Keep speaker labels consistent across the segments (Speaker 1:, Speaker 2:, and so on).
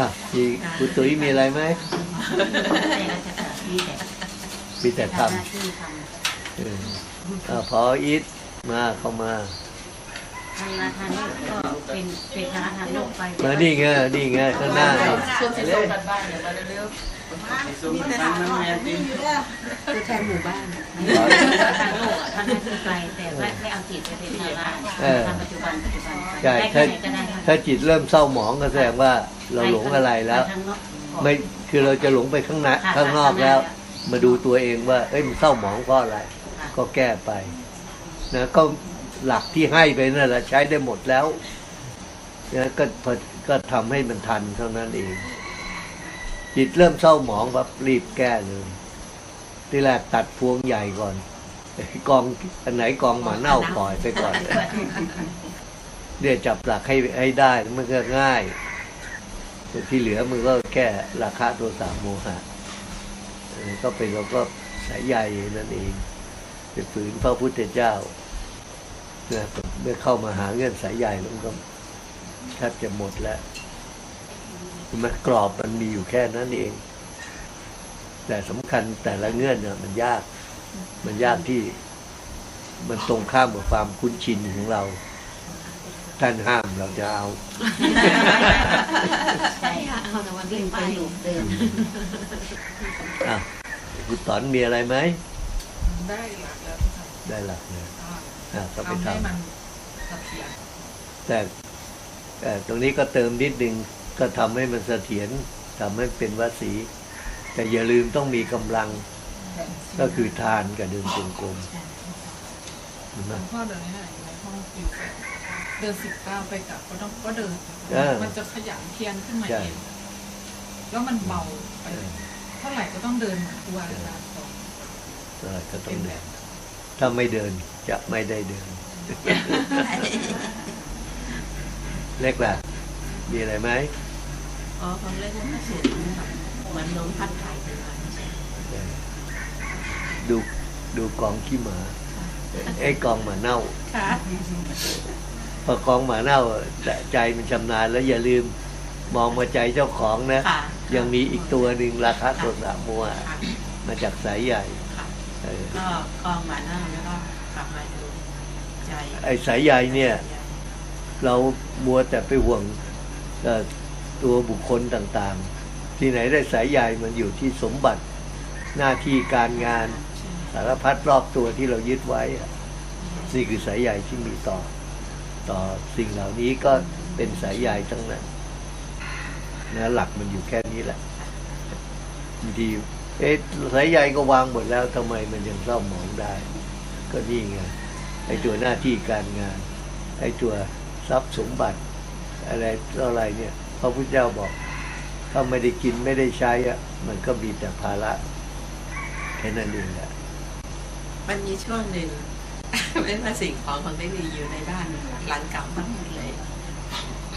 Speaker 1: อะมีคุณตุ้ยมีอะไรไหม
Speaker 2: แต่ราชการที่แต่
Speaker 1: มีแต่ท
Speaker 2: ทำหน้าที่ทำ
Speaker 1: เอออะพออีทมาเข้ามาำ
Speaker 2: ทำงานทางนี้ก็เป็นเป็นคณะทางโลกไป
Speaker 1: มานี่ไงนี่ไงข้างหน้านี่
Speaker 3: ส่วนสีส้มกันบ้านเดี๋ยวมาเร็วๆสีส้มกันบ้านน้ำแมนดิน
Speaker 2: ตัวแทนหมู่บ้านทางโลกทำหน้าที่ไปแต่ไม่ไม่เอาจิตไปเป็นภาระทำปัจจุบันปัจจุบัน
Speaker 1: ใช่
Speaker 2: ได้
Speaker 1: ถ้า
Speaker 2: แค่ไหนก็ได้ครับ
Speaker 1: ถ้าจิตเริ่มเศร้าหมองก็แสดงว่าเราหลงอะไรแล้ว
Speaker 2: ทางนอก
Speaker 1: ไม่คือเราจะหลงไปข้างในข้างนอกแล้ว มาดูตัวเองว่า เอ้ยมันเศร้าหมองเพราะอะไร ก็แก้ไปนะก็หลักที่ให้ไปนั่นแหละใช้ได้หมดแล้วนะก็พอก็ทำให้มันทันเท่านั้นเอง จิตเริ่มเศร้าหมองปั๊บรีบแก้เลยที่แรกตัดพวงใหญ่ก่อนกองอันไหนกองหมาเน่าปล่อยไปก่อน เดี๋ยจับหลักให้ให้ได้มันก็ง่ายแต่ที่เหลือมันก็แค่ราคาตัวสามโมหะก็เป็นเราก็สายใยนั่นเองไปฝืนพระพุทธเจ้าเนี่ยเมื่อเข้ามาหาเงื่อนสายใยแล้วมันก็แทบจะหมดแล้วมันกรอบมันมีอยู่แค่นั้นเอง แต่สำคัญแต่ละเงื่อนเนี่ยมันยาก มันยากที่มันตรงข้ามกับความคุ้นชินของเรา ท่านห้ามเราจะเอา
Speaker 2: ใช่เอาแต่วันวิ่งไปอยู่เดิม
Speaker 1: อะคุณตอนมีอะไรไหม
Speaker 3: ได้หลักแล้ว
Speaker 1: ได้หลักเลยอะก็ไป
Speaker 3: ทำให้
Speaker 1: ทำ
Speaker 3: มันเสถียร
Speaker 1: แต่แต่ตรงนี้ก็เติมนิดนึงก็ทำให้มันเสถียรทำให้เป็นวสี แต่อย่าลืมต้องมีกำลังก็คือทานกับเดินจงกรมเห็นไห
Speaker 3: ห
Speaker 1: ม
Speaker 3: ลวงพ่อเดินให้ไหนในห้องฟิว เดินสิบเก้าไปกลับก็ต้องก็เดิน
Speaker 1: เออ
Speaker 3: มันจะขยันเพียรขึ้นมา
Speaker 1: ใช่
Speaker 3: เองแล้วมันเบาไป
Speaker 1: เออ
Speaker 3: เท่าไหร่ก็ต้องเดินเหมือนครูบาอาจารย์สอน
Speaker 1: เออก็ต้องเดินถ้าไม่เดินจะไม่ได้เดิน เล็กล่ะ มีอะไรไหม
Speaker 2: อ๋อของเล่นก็สูงเหมือนลมพัดถ่ายไปมาใช่
Speaker 1: เออดูดูกองขี้หมาไอ้กองหมาเน่า
Speaker 2: ค่ะ
Speaker 1: พอกองหมาเน่าแต่ใจมันชำนาญแล้วอย่าลืมมองมาใจเจ้าของนะ
Speaker 2: ค่ะ
Speaker 1: ยังมีอีกตัวหนึ่งราคาตัวสามมัว มาจากสายใหญ่
Speaker 2: ค่ะ
Speaker 1: เออ
Speaker 2: ก็กองหมาหน้าแล้วก็กลับมาดูใจ
Speaker 1: ไอ้สายใหญ่เนี่ย เรามัวแต่ไปห่วงเอ่อตัวบุคคลต่างๆ ที่ไหนได้สายใหญ่มันอยู่ที่สมบัติหน้าที่การงานสารพัดรอบตัวที่เรายึดไว้อะนี่คือสายใหญ่ที่มีต่อ ต่อสิ่งเหล่านี้ก็เป็นสายใยทั้งนั้นนะหลักมันอยู่แค่นี้แหละบางทีเอ๊ะสายใยก็วางหมดแล้วทำไมมันยังเศร้าหมองได้ ก็นี่ไงไอ้ตัวหน้าที่การงาน ไอ้ตัวทรัพย์สมบัติ อะไรออะไรเนี่ยพระพุทธเจ้าบอกถ้าไม่ได้กินไม่ได้ใช้อะมันก็มีแต่ภาระแค่นั้นเองแหละ
Speaker 4: มันมีช่วงหนึ่ง ไม่ว่าสิ่งของของได้ดีอยู่ในบ้านหลังเก่าทั้งหมดเลย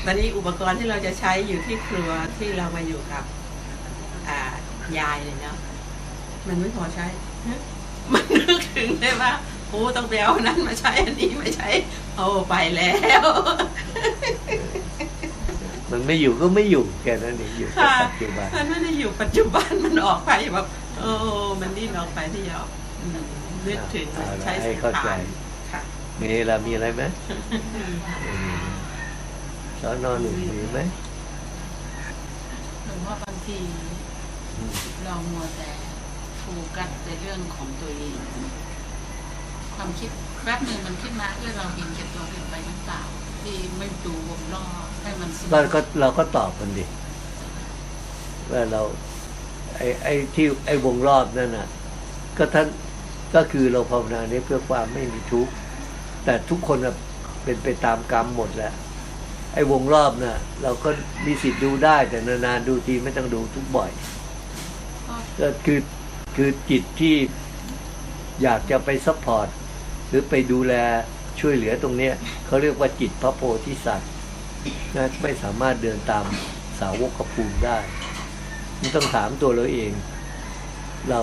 Speaker 4: ตอนนี้อุปกรณ์ที่เราจะใช้อยู่ที่ครัวที่เรามาอยู่กับอ่ายายเลยเนาะมันไม่พอใช้ฮะมันนึกถึงเลยว่าโอ้ต้องไปเอาอันนั้นมาใช้อันนี้มาใช้โอ้ไปแล้ว
Speaker 1: มันไม่อยู่ก็ไม่อยู่แค่นั้นเองอยู่กับ
Speaker 4: ค่ะ
Speaker 1: ปัจจุบัน
Speaker 4: มันไม่ได้อยู่ปัจจุบันมันออกไปแบบโอ้มันดิ้นออกไปที่จะอืมนึกถึง
Speaker 1: เอาละ
Speaker 4: ใช้
Speaker 1: ให้
Speaker 4: สัง
Speaker 1: เข้าใจ
Speaker 4: ขารค่ะ
Speaker 1: มีเรามีอะไรไหมไม่มีสอนอนหนึ่งมีไหม
Speaker 5: หรือว่าบางทีเรามัวแต่โฟกัสในเรื่องของตัวเอง ความคิดแป๊บหนึ่งมันขึ้นมาเพื่อเราเห็นแก่ตัวเกินไปหรือเปล่าที่ไม่ดูวงรอบให้มันสนุ
Speaker 1: ก็ก็เราก็ตอบกันดิว่าเรา ไอ้ไอ้ที่ไอ้วงรอบนั่นน่ะ ก็ท่านก็คือเราภาวนานี้เพื่อความไม่มีทุกข์ แต่ทุกคนเป็นไปตามกรรมหมดแหละไอ้วงรอบน่ะ เราก็มีสิทธิ์ดูได้ แต่นานๆดูทีไม่ต้องดูทุกบ่อยก็คือคือจิตที่อยากจะไปซัพพอร์ตหรือไปดูแลช่วยเหลือตรงเนี้ยเขาเรียกว่าจิตพระโพธิสัตว์นะไม่สามารถเดินตามสาวกภูมิได้มันต้องถามตัวเราเอง เรา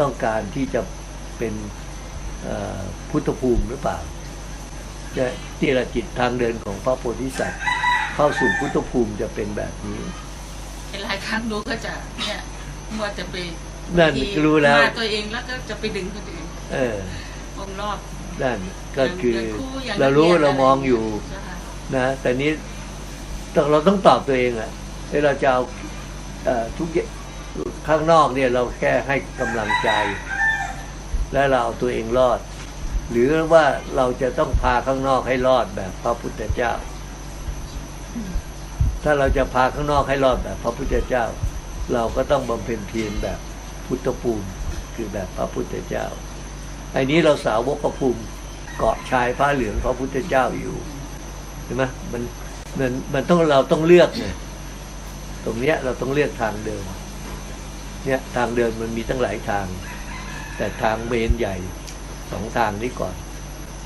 Speaker 1: ต้องการที่จะเป็น พุทธภูมิหรือเปล่าจะที่ละจิตทางเดินของพระโพธิสัตว์ เข้าสู่พุทธภูมิจะเป็นแบบนี้
Speaker 5: หลายครั้งดูก็จะเนี่ยมัวจะไป
Speaker 1: นั่นรู้แล้ว
Speaker 5: มาตัวเองแล้วก็จะไปดึงคนอื่น
Speaker 1: เออ
Speaker 5: วงรอบ
Speaker 1: นั่นก็คือ
Speaker 5: ย่างคู่อย่าง
Speaker 1: เรารู้
Speaker 5: นักยน
Speaker 1: เรามองอยู่
Speaker 5: ใช่
Speaker 1: นะแต่นี้ต้องเราต้องตอบตัวเองอะให้เราจะเอาเอ่อทุกอย่างข้างนอกเนี่ยเราแค่ให้กำลังใจ และเราเอาตัวเองรอด หรือว่าเราจะต้องพาข้างนอกให้รอดแบบพระพุทธเจ้า ถ้าเราจะพาข้างนอกให้รอดแบบพระพุทธเจ้า เราก็ต้องบำเพ็ญเพียรแบบพุทธภูมิคือแบบพระพุทธเจ้าไอ้นี้เราสาวกพระภูมิเกาะชายผ้าเหลืองพระพุทธเจ้าอยู่ใช่ไหมมันมันมันต้องเราต้องเลือกไงตรงเนี้ยเราต้องเลือกทางเดินเนี่ยทางเดินมันมีตั้งหลายทาง แต่ทางเมนใหญ่สองทางนี้ก่อน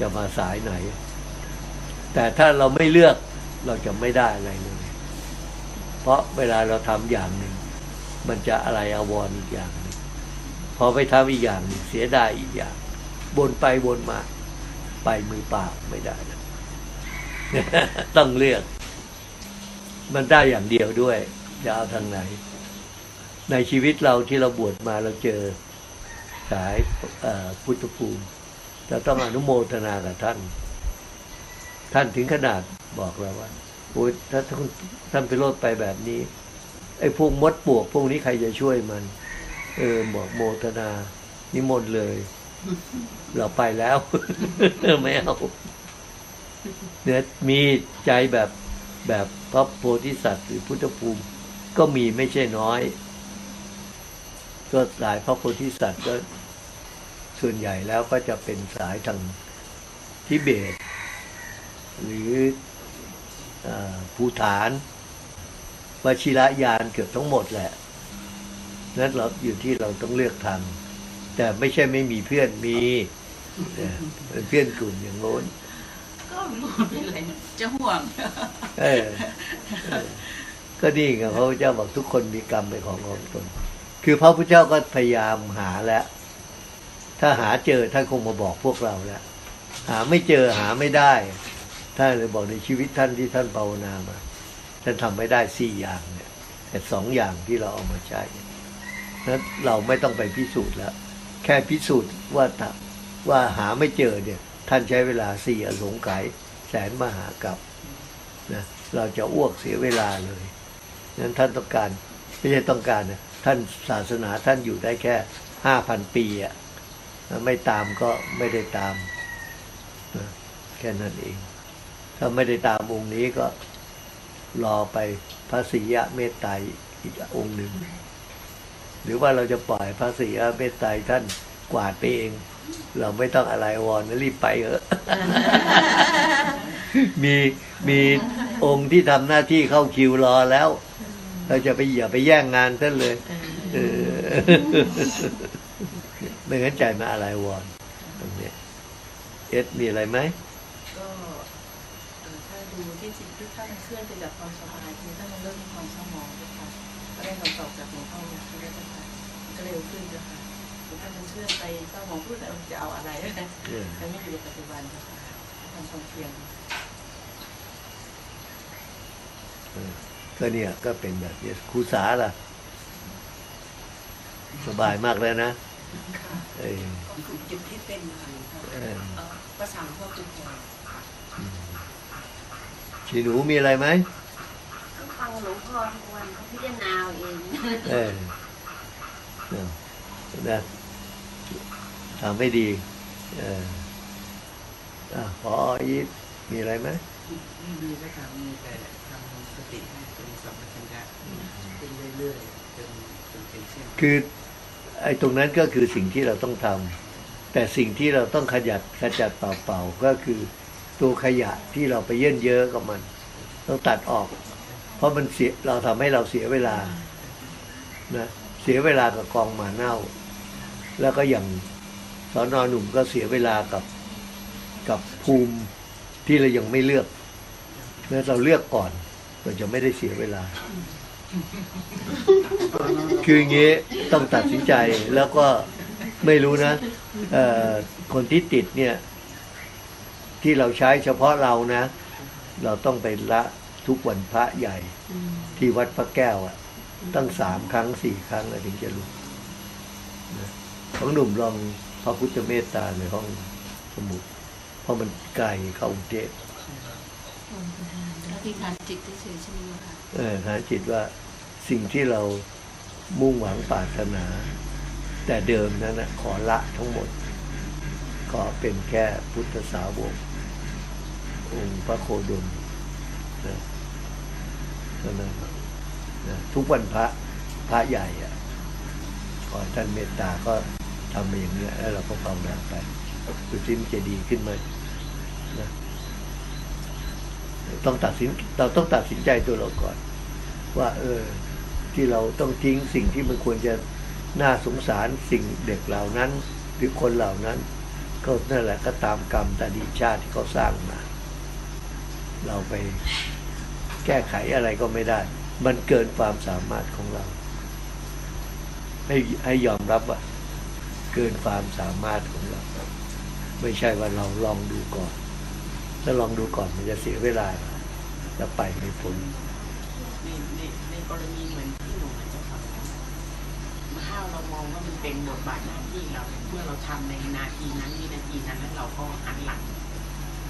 Speaker 1: จะมาสายไหน แต่ถ้าเราไม่เลือกเราจะไม่ได้อะไรเลย เพราะเวลาเราทำอย่างหนึ่ง มันจะอะไรอาวรณ์อีกอย่างหนึ่งพอไปทำอีกอย่างหนึ่งเสียดายอีกอย่างบนไปบนมา ไปมือเปล่าไม่ได้นะต้องเลือก มันได้อย่างเดียวด้วย จะเอาทางไหน ในชีวิตเราที่เราบวชมาเราเจอ สายพุทธภูมิเราต้องอนุโมทนากับท่าน ท่านถึงขนาดบอกเราว่าโอ้ยถ้าท่านท่านไปโลดไปแบบนี้ ไอ้พวกมดปลวกพวกนี้ใครจะช่วยมัน เออบอกโมทนา นิมนต์เลย เราไปแล้ว ไม่เอาเนี่ยมีใจแบบแบบพระโพธิสัตว์หรือพุทธภูมิ ก็มีไม่ใช่น้อย ก็สายพระโพธิสัตว์ก็ส่วนใหญ่แล้วก็จะเป็นสายทางทิเบต หรือเออภูฐานวชิระยานเกือบทั้งหมดแหละนั้นเราอยู่ที่เราต้องเลือกทางแต่ไม่ใช่ไม่มีเพื่อนมีเออเป็นเพื่อนกลุ่มอย่างโน้น
Speaker 5: ก็รู้เป็นไรจะห่วง
Speaker 1: เออเออก็นี่ไงพระพุทธเจ้าบอกทุกคนมีกรรมเป็นของของตน คือพระพุทธเจ้าก็พยายามหาแล้ว ถ้าหาเจอท่านคงมาบอกพวกเราแล้ว หาไม่เจอหาไม่ได้ ท่านเลยบอกในชีวิตท่านที่ท่านภาวนามา ท่านทำไม่ได้สี่อย่างเนี่ยแต่สองอย่างที่เราเอามาใช้นั้นเราไม่ต้องไปพิสูจน์แล้ว แค่พิสูจน์ว่าถ้าว่าหาไม่เจอเนี่ย ท่านใช้เวลาสี่อสงไขยแสนมหากับนะเราจะอ้วกเสียเวลาเลยนั้นท่านต้องการไม่ใช่ต้องการนะท่านศาสนาท่านอยู่ได้แค่ห้าพันปีอะไม่ตามก็ไม่ได้ตาม แค่นั้นเอง ถ้าไม่ได้ตามองค์นี้ก็รอไปพระศรียะเมตไตรอีกองค์หนึ่ง หรือว่าเราจะปล่อยพระศรีอเมตไตรท่านกวาดไปเอง เราไม่ต้องอะไรวอนรีบไปเถอะมีมีองค์ที่ทำหน้าที่เข้าคิวรอแล้ว เราจะไปอย่าไปแย่งงานท่านเลยเออไม่งั้นใจมาอะไรวอนตรงเนี้ยเอ็ดมีอะไรไหม
Speaker 3: ก็เอ่อถ้าดูที่จิตที่ท่านเคลื่อนไปจากความสบายคือถ้ามันเริ่มมีความเศร้าหมองนะคะก็ได้คำตอบจากหลวงพ่อที่ได้ค่ะก็เร็วขึ้นนะคะถ้ามันเคลื่อนไปเศร้าหมองพูดแต่จะเอาอะไรนะ
Speaker 1: เออ
Speaker 3: แต่ไม่อยู่ในปัจจุบันนะคะทำความเพียร
Speaker 1: ก็เนี่ยก็เป็นแบบนี้ครูสาล่ะ สบายมากแล้วนะเออ
Speaker 3: ก็คือจิตที่เป็นนะคะหลวงพ่อ
Speaker 1: เออ
Speaker 3: เอ่อประสานพ่อคุณพ่อ
Speaker 1: ชีหนูมีอะไรไหม
Speaker 2: ก็ฟังหลวงพ่อทุกวันเขาพิจารณาเอาเอง
Speaker 1: เออเอานะทำให้ดี เอออะพออีทมีอะไรไหม
Speaker 6: ไม่มีแล้วครับมีแต่ทำสติให้เป็น สัมปชัญญะเป็นเรื่อยๆจนจนเป็นเช่น
Speaker 1: คือไอ้ตรงนั้นก็คือสิ่งที่เราต้องทำแต่สิ่งที่เราต้องขยัดขจัดเป่าๆก็คือตัวขยะที่เราไปเยื่นเยอะกับมัน ต้องตัดออก เพราะมันเสียเราทำให้เราเสียเวลานะเสียเวลากับกองหมาเน่า แล้วก็อย่างสอนอหนุ่มก็เสียเวลากับกับภูมิที่เรายังไม่เลือกแล้วเราเลือกก่อน เราจะไม่ได้เสียเวลา คืออย่างงี้ต้องตัดสินใจแล้วก็ไม่รู้นะคนที่ติดเนี่ย ที่เราใช้เฉพาะเรานะ เราต้องไปละทุกวันพระใหญ่ ที่วัดพระแก้วอะ ตั้งสามครั้งสี่ครั้งแล้วถึงจะลุกนะของหนุ่มลองพระพุทธเมตตาในห้องสมุดเพราะมันไกลเข้ากรุงเทพ
Speaker 5: อธิษฐานจิตเฉยๆใช่ไหมคะ
Speaker 1: เออหาจิตว่าสิ่งที่เรามุ่งหวังปรารถนา แต่เดิมนั้นนะขอละทั้งหมด ขอเป็นแค่พุทธสาวก องค์พระโคดมนะเท่านั้นนะทุกวันพระพระใหญ่อะขอท่านเมตตาก็ทำไปอย่างเนี้ยแล้วเราก็ภาวนาไปดูที่มันจะดีขึ้นไหม ต้องตัดสินเราต้องตัดสินใจตัวเราก่อน ว่า เออ ที่เราต้องทิ้งสิ่งที่มันควรจะน่าสงสารสิ่งเด็กเหล่านั้น หรือคนเหล่านั้น ก็นั่นแหละก็ตามกรรมตาดีชาติที่เขาสร้างมา เราไปแก้ไขอะไรก็ไม่ได้ มันเกินความสามารถของเรา ให้ให้ยอมรับว่าเกินความสามารถของเรา ไม่ใช่ว่าเราลองดูก่อน ถ้าลองดูก่อนมันจะเสียเวลาแล้วไปไม่พ้น
Speaker 6: ในในในกรณีเหมือนที่หนูอาจจะฟังถ้าเรามองว่ามันเป็นบทบาทหน้าที่เราเมื่อเราทำในนาทีนั้นวินาทีนั้นแล้วเราก็หันหลัง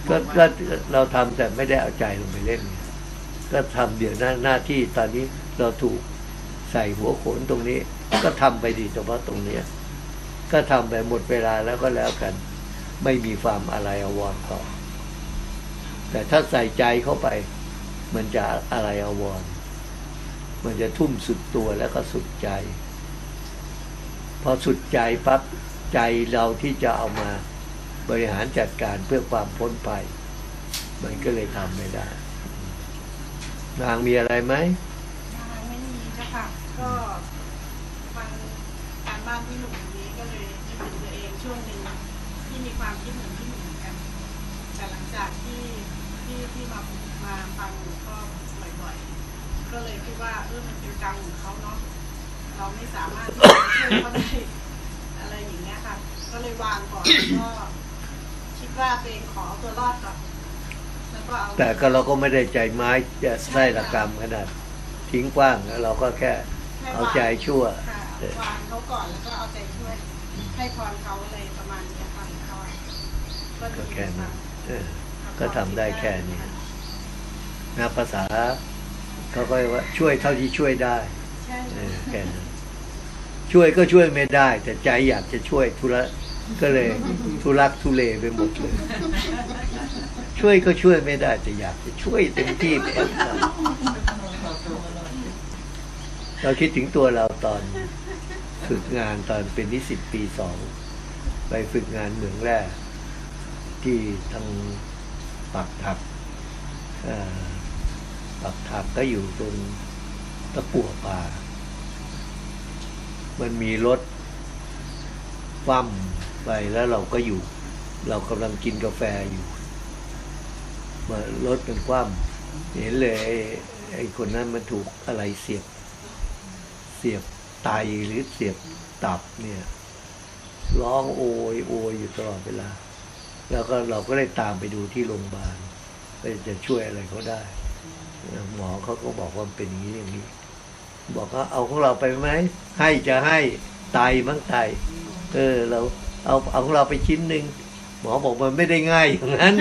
Speaker 1: ก็
Speaker 6: มอง
Speaker 1: ก็
Speaker 6: ว่า
Speaker 1: เราทำแต่ไม่ได้เอาใจลงไปเล่นไงก็ทำเดี๋ยวหน้าหน้าที่ตอนนี้เราถูกใส่หัวโขนตรงนี้ ก็ทำไปดีเฉพาะตรงเนี้ยก็ทำไปหมดเวลาแล้วก็แล้วกัน ไม่มีความอะไรอาวรณ์ต่อ แต่ถ้าใส่ใจเข้าไป มันจะอะไรอาวรมันจะทุ่มสุดตัวแล้วก็สุดใจ พอสุดใจปั๊บใจเราที่จะเอามาบริหารจัดการเพื่อความพ้นภัยมันก็เลยทำไม่ได้ นางมีอะไรไหม
Speaker 7: ไม่มีเจ้าค่ะก็ฟังการบ้านที่หนุ่มนี้ก็เลยนึกถึงตัวเองช่วงหนึ่งที่มีความคิดเหมือนที่หนุ่มเหมือนกัน แต่หลังจากที่ ที่ที่มามาฟังหลวงพ่อบ่อยๆ ก็เลยคิดว่าเออมันเป็นกรรมของเขาเนาะเราไม่สามารถที่จะช่วยเขาได้อะไรอย่างเงี้ยค่ะ ก็เลยวางก่อนแล้วก็คิดว่าตัวเองขอเอาตัวรอดก่อนแล้วก็เอา
Speaker 1: แต่ก็เราก็ไม่ได้ใจไม้จะไส้ระกรรมขนาดทิ้งกว้างแล้วเราก็แค่
Speaker 7: ให้
Speaker 1: เอา
Speaker 7: วาง
Speaker 1: ใจชั่ว
Speaker 7: ค่ะวางเขาก่อนแล้วก็เอาใจช่วย ให้พรเขาอะไรประมาณนี้ฟังเขาอะก็ดี
Speaker 1: ก็แค่นั้น
Speaker 7: ค่ะ
Speaker 1: เออ ก็ทำได้แค่นี้นะภาษาเขาก็เรียกว่าช่วยเท่าที่ช่วยได้
Speaker 7: ใช่
Speaker 1: เออแค่นั้นช่วยก็ช่วยไม่ได้ แต่ใจอยากจะช่วยทุระก็เลยทุรักทุเลไปหมดเลยช่วยก็ช่วยไม่ได้ แต่อยากจะช่วยเต็มที่ไปหมดเราคิดถึงตัวเราตอนฝึกงานตอนเป็นนิสิตปีสองไปฝึกงานเหมืองแร่ที่ทาง ปักถักปักถักก็อยู่ตรงตะกั่วป่า มันมีรถคว่ำไปแล้วเราก็อยู่ เรากำลังกินกาแฟอยู่มารถมันคว่ำเห็นเลยไอ้ไอ้คนนั้นมันถูกอะไรเสียบ เสียบไตหรือเสียบตับเนี่ย ร้องโอยโอยอยู่ตลอดเวลา แล้วก็เราก็ได้ตามไปดูที่โรงพยาบาลไปจะช่วยอะไรเขาได้หมอเขาก็บอกว่าเป็นอย่างนี้อย่างนี้ บอกว่าเอาของเราไปไหมให้จะให้ไตมั้งไตเออเราเอาเอาของเราไปชิ้นหนึ่งหมอบอกมันไม่ได้ง่ายอย่างนั้น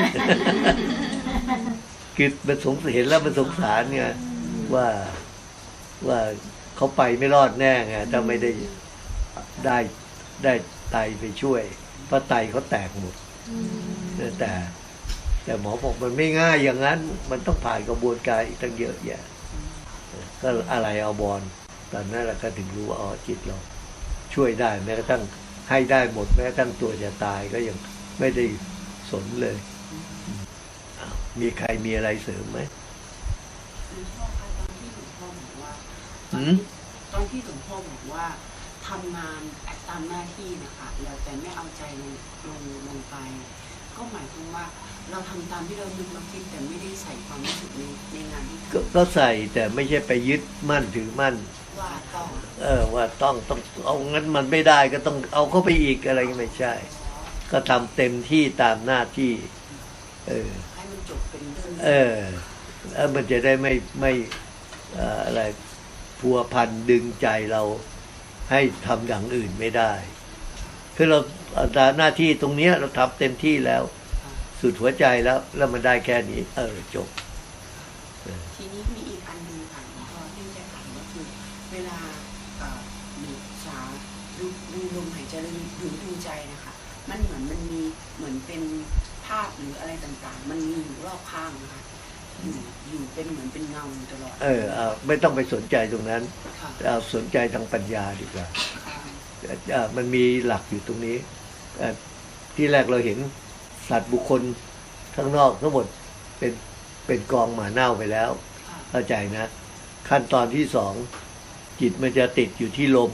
Speaker 1: คือมันสงสารเห็นแล้วมันสงสารไงว่าว่าเขาไปไม่รอดแน่ไงถ้าไม่ได้ได้ได้ไตไปช่วยเพราะไตเขาแตกหมด แต่ แต่หมอบอกมันไม่ง่ายอย่างนั้น มันต้องผ่านกระบวนการอีกตั้งเยอะแยะก็อะไรเอาบอลตอนนั้นเราก็ถึงรู้ว่าอ๋อจิตเรา ช่วยได้แม้กระทั่งให้ได้หมดแม้กระทั่งตัวจะตายก็ยังไม่ได้สนเลยอืมอ้าวมีใครมีอะไรเสริมไหม
Speaker 6: หลวงพ่อคะตอนที่หลวงพ่อบอกว่า
Speaker 1: หืม
Speaker 6: ตอนที่หลวงพ่อบอกว่า ทำงานตามหน้าที่นะคะแล้วแต่ไม่เอาใจลงลงลงไป ก็หมายถึงว่าเราทำตามที่เรานึกเราคิดแต่ไม่ได้ใส่ความรู้สึกในในงานที่
Speaker 1: ก็
Speaker 6: ทำ
Speaker 1: ก็ใส่แต่ไม่ใช่ไปยึดมั่นถือมั่น
Speaker 6: ว่าต้อง
Speaker 1: เออว่าต้องต้องเอางั้นมันไม่ได้ก็ต้องเอาเข้าไปอีกอะไรก็ไม่ใช่ ก็ทำเต็มที่ตามหน้าที่ เออ
Speaker 6: ให้มันจบเป็นเรื่อง
Speaker 1: เออแล้วมันจะได้ไม่ไม่เอ่ออะไรพัวพันดึงใจเรา ให้ทำอย่างอื่นไม่ได้ คือเราหน้าที่ตรงเนี้ยเราทำเต็มที่แล้ว สุดหัวใจแล้ว แล้วมันได้แค่นี้ เออจบ
Speaker 6: ทีนี้มีอีกอันหนึ่งค่ะหลวงพ่อที่จะถามก็คือ เวลาหนูสาวดูดูลมหายใจหรือดูดูใจนะคะ มันเหมือนมันมีเหมือนเป็นภาพหรืออะไรต่างๆ มันมีอยู่รอบข้างนะคะ อยู่อยู่เป็นเหมือนเป็นเงาอยู่ตลอด
Speaker 1: เออเอาไม่ต้องไปสนใจตรงนั้น
Speaker 6: ค่ะ
Speaker 1: เอาสนใจทางปัญญาดีกว่าเอ่อมันมีหลักอยู่ตรงนี้เอ่อที่แรกเราเห็นสัตว์บุคคลข้างนอกทั้งหมดเป็นเป็นกองหมาเน่าไปแล้ว
Speaker 6: ค่ะ
Speaker 1: เข้าใจนะ ขั้นตอนที่สองจิตมันจะติดอยู่ที่ลม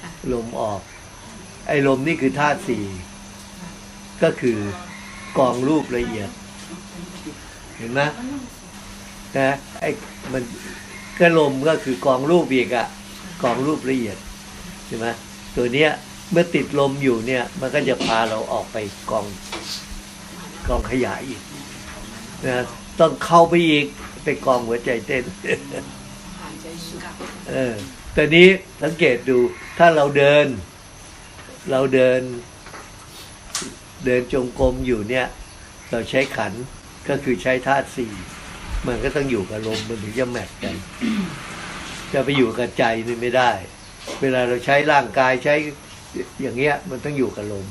Speaker 4: ค่ะ
Speaker 1: ลมออก ไอ้ลมนี่คือธาตุสี่ก็คือกองรูปละเอียด เห็นไหมนะไอ้มันก็ลมก็คือกองรูปอีกอะกองรูปละเอียดใช่ไหมตัวเนี้ยเมื่อติดลมอยู่เนี่ย มันก็จะพาเราออกไปกองกองขยายอีกนะต้องเข้าไปอีกไปกองหัวใจเต้น
Speaker 6: หายใจสุด
Speaker 1: เออตอนนี้สังเกตดูถ้าเราเดิน เราเดิน เดินจงกรมอยู่เนี่ย เราใช้ขัน ก็คือใช้ธาตุสี่มันก็ต้องอยู่กับลมมันถึงจะแมทกัน จะไปอยู่กับใจนี่ไม่ได้ เวลาเราใช้ร่างกายใช้อย่างเงี้ย มันต้องอยู่กับลม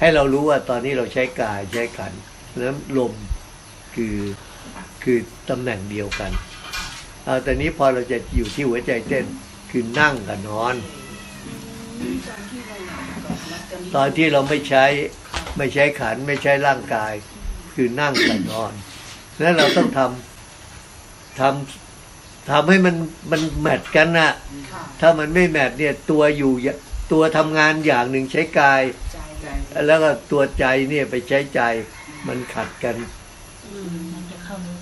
Speaker 1: ให้เรารู้ว่าตอนนี้เราใช้กายใช้ขันแล้วลมคือคือตำแหน่งเดียวกันเอาแต่นี้พอเราจะอยู่ที่หัวใจเต้นคือนั่งกับนอน
Speaker 6: ตอนที่เรา
Speaker 1: ไม่ใช้ไม่ใช้ขันไม่ใช้ร่างกาย คือนั่งกับนอนนั้นเราต้องทำทำทำให้มันมันแมทกันนะ
Speaker 6: ค่ะ
Speaker 1: ถ้ามันไม่แมทเนี่ยตัวอยู่อย่าตัวทำงานอย่างหนึ่งใช้กาย
Speaker 6: ใจ
Speaker 1: แล้วก็ตัวใจเนี่ยไปใช้ใจ มันขัดกัน
Speaker 2: มันจะเข้านึก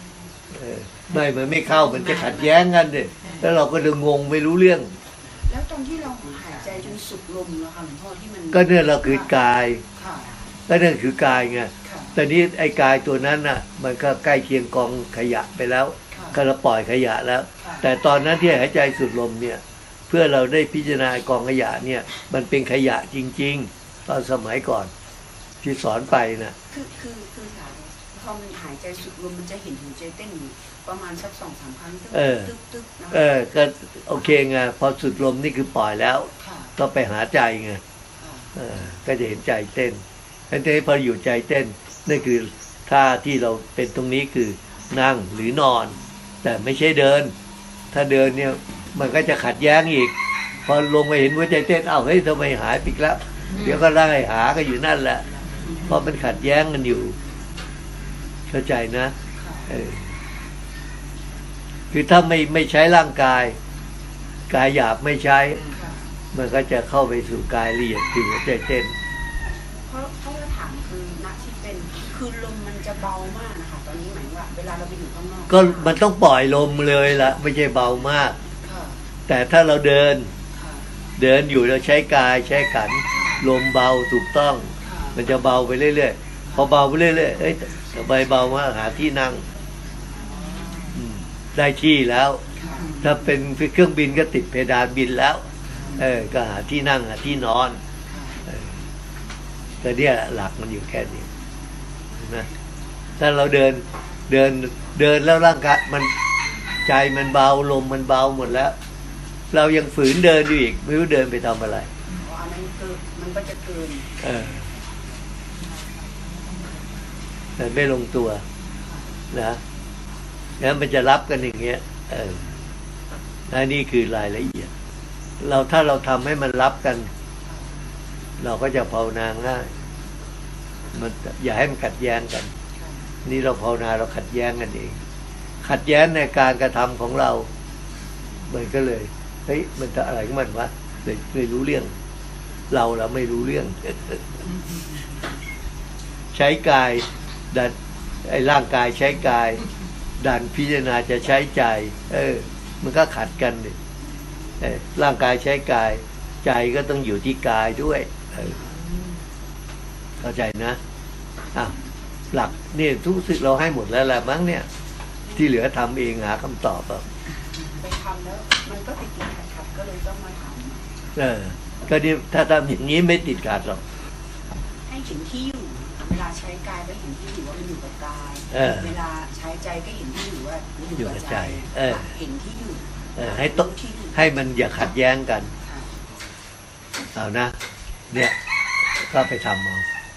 Speaker 1: เออไม่ มันไม่เข้า มันจะขัดแย้งกันเด็แล้วเราก็จะงงไม่รู้เรื่อง
Speaker 6: แล้วตอนที่เราหายใจจนสุดลมแล้วค่ะหลวงพ่อที่มัน
Speaker 1: ก็เนี่ยเราคือกาย
Speaker 6: ค่ะ
Speaker 1: ก็นั่นคือกายไง
Speaker 6: ค่ะ
Speaker 1: ตอนนี้ไอ้กายตัวนั้นน่ะ มันก็ใกล้เคียงกองขยะไปแล้ว
Speaker 6: ค่ะ
Speaker 1: ก็เราปล่อยขยะแล้ว
Speaker 6: ค่ะ
Speaker 1: แต่ตอนนั้นที่หายใจสุดลมเนี่ย เพื่อเราได้พิจารณากองขยะเนี่ย มันเป็นขยะจริง ๆ ตอนสมัยก่อนที่สอนไปนะ
Speaker 6: คือคือคือค่ะพอมันหายใจสุดลมมันจะเห็นหัวใจเต้นอยู่ประมาณสักสองสามครั้งตึ๊กตึ๊กตึ๊กนะ
Speaker 1: เออก็โอเคไงพอสุดลมนี่คือปล่อยแล้ว
Speaker 6: ค่ะ
Speaker 1: ก็ไปหาใจไง
Speaker 6: ค่ะ
Speaker 1: เออก็จะเห็นใจเต้นอันนี้พออยู่ใจเต้น นั่นคือท่าที่เราเป็นตรงนี้คือนั่งหรือนอน แต่ไม่ใช่เดิน ถ้าเดินเนี่ยมันก็จะขัดแย้งอีก พอลงมาเห็นหัวใจเต้นเอ้าเฮ้ยทำไมหายปอีกแล้ว เดี๋ยวก็ไล่หาก็อยู่นั่นแหละเพราะมันขัดแย้งกันอยู่ เข้าใจนะ
Speaker 6: คื
Speaker 1: อถ้าไม่ไม่ใช้ร่างกาย กายหยาบไม่ใช้
Speaker 6: ค่
Speaker 1: มันก็จะเข้าไปสู่กายละเอียดคือหัวใจเต้น
Speaker 6: เพราะ คือลมมันจะเบามากนะคะตอนนี้หมายว่า เวลาเราไปอยู่ข้างนอก
Speaker 1: ก็มันต้องปล่อยลมเลยละไม่ใช่เบามาก
Speaker 6: ค่ะ
Speaker 1: แต่ถ้าเราเดิน
Speaker 6: ค่ะ
Speaker 1: เดินอยู่เราใช้กายใช้ขัน ลมเบาถูกต้อง
Speaker 6: ค่ะ
Speaker 1: มันจะเบาไปเรื่อยๆ พอเบาไปเรื่อยๆเอ้ยทำไมเบามากหาที่นั่งอืมได้ที่แล้ว
Speaker 6: ค่ะ
Speaker 1: ถ้าเป็นเครื่องบินก็ติดเพดานบินแล้ว เออ ก็หาที่นั่งหาที่นอนเออแต่เนี่ยหลักมันอยู่แค่นี้นะ ถ้าเราเดินเดินเดินแล้วร่างกายมันใจมันเบาลมมันเบาหมดแล้ว เรายังฝืนเดินอยู่อีก ไม่รู้เดินไปทำอะไร
Speaker 6: เพราะอันนั้นคือมันก็จะเกิน
Speaker 1: เออแต่ไม่ลงตัวนะแล้วมันจะรับกันอย่างเงี้ย เออและนี่คือรายละเอียด เราถ้าเราทำให้มันรับกัน เราก็จะภาวนาง่ายมันอย่าให้มันขัดแย้งกัน นี่เราภาวนาเราขัดแย้งกันเอง ขัดแย้งในการกระทำของเรามันก็เลยเฮ้ยมันจะอะไรของมันวะเลยเลยรู้เรื่อง เราเราไม่รู้เรื่อง ใช้กายดันไอ้ร่างกายใช้กาย ดันพิจารณาจะใช้ใจ เออ มันก็ขัดกันดิเออร่างกายใช้กาย ใจก็ต้องอยู่ที่กายด้วยเออเข้าใจนะอ้าว หลักนี่ทุกสึกเราให้หมดแล้วแหละมั้งเนี่ยทที่เหลือทำเองหาคำตอบเอา
Speaker 6: ไปทำแล้วมันก็ติดติดขัดขัดๆก็เลยต้องมาถาม
Speaker 1: เออก็นี่ถ้าทำอย่างนี้ไม่ติดขัดหรอก
Speaker 6: ให้เห็นที่อยู่เวลาใช้กายก็เห็นที่อยู่ว่ามันอยู่กับกาย
Speaker 1: เออ
Speaker 6: เวลาใช้ใจก็เห็นที่อยู่ว่ามันอยู่กับใจ
Speaker 1: เออ
Speaker 6: เห็นที่อยู่
Speaker 1: เออให้ต
Speaker 6: รู้ที่อยู่
Speaker 1: ให้มันอย่าขัดแย้งกัน
Speaker 6: ค่ะ
Speaker 1: เอานะ เนี่ยก็ไปทำเอา